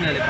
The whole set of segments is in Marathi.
कमी झाले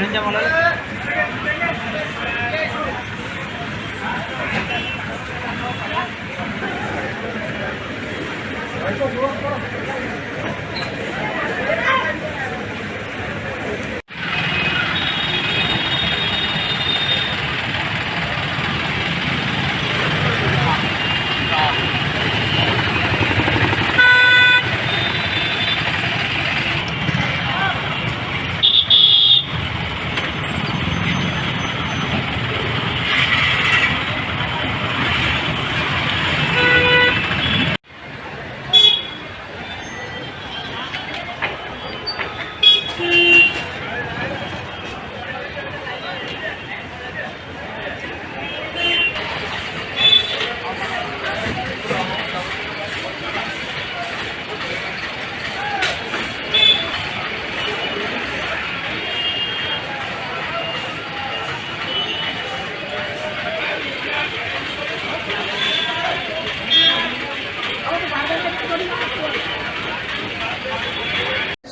मच्छींच्या मला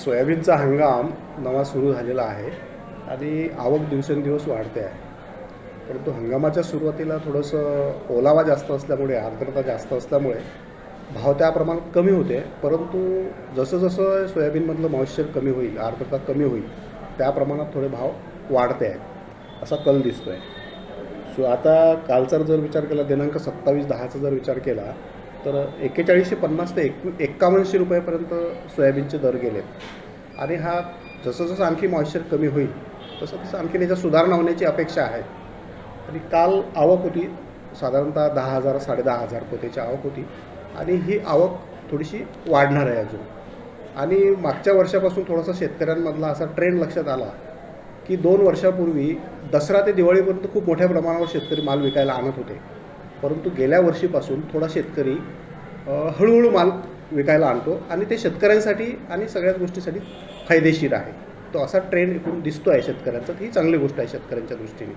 सोयाबीनचा हंगाम नवा सुरू झालेला आहे आणि आवक दिवसेंदिवस वाढते आहे. परंतु हंगामाच्या सुरुवातीला थोडंसं ओलावा जास्त असल्यामुळे आर्द्रता जास्त असल्यामुळे भाव त्या प्रमाणात कमी होते. परंतु जसं जसं सोयाबीनमधलं मॉइश्चर कमी होईल आर्द्रता कमी होईल त्या प्रमाणात थोडे भाव वाढते आहेत असा कल दिसतो आहे सो आता कालचा जर विचार केला दिनांक सत्तावीस दहाचा जर विचार केला तर एक्केचाळीसशे पन्नास ते एक एक्कावन्नशे रुपयापर्यंत सोयाबीनचे दर गेलेत आणि हा जसं जसं आणखी मॉइश्चर कमी होईल तसं तसं आणखी त्याच्या सुधारणा होण्याची अपेक्षा आहे. आणि काल आवक होती साधारणतः दहा हजार साडेदहा हजार पोत्याची आवक होती. आणि ही आवक थोडीशी वाढणार आहे अजून. आणि मागच्या वर्षापासून थोडासा शेतकऱ्यांमधला असा ट्रेंड लक्षात आला की दोन वर्षापूर्वी दसरा ते दिवाळीपर्यंत खूप मोठ्या प्रमाणावर शेतकरी माल विकायला आणत होते. परंतु गेल्या वर्षीपासून थोडा शेतकरी हळूहळू माल विकायला आणतो आणि ते शेतकऱ्यांसाठी आणि सगळ्याच गोष्टीसाठी फायदेशीर आहे. तो असा ट्रेंड एकूण दिसतो आहे शेतकऱ्यांचा ही चांगली गोष्ट आहे शेतकऱ्यांच्या दृष्टीने.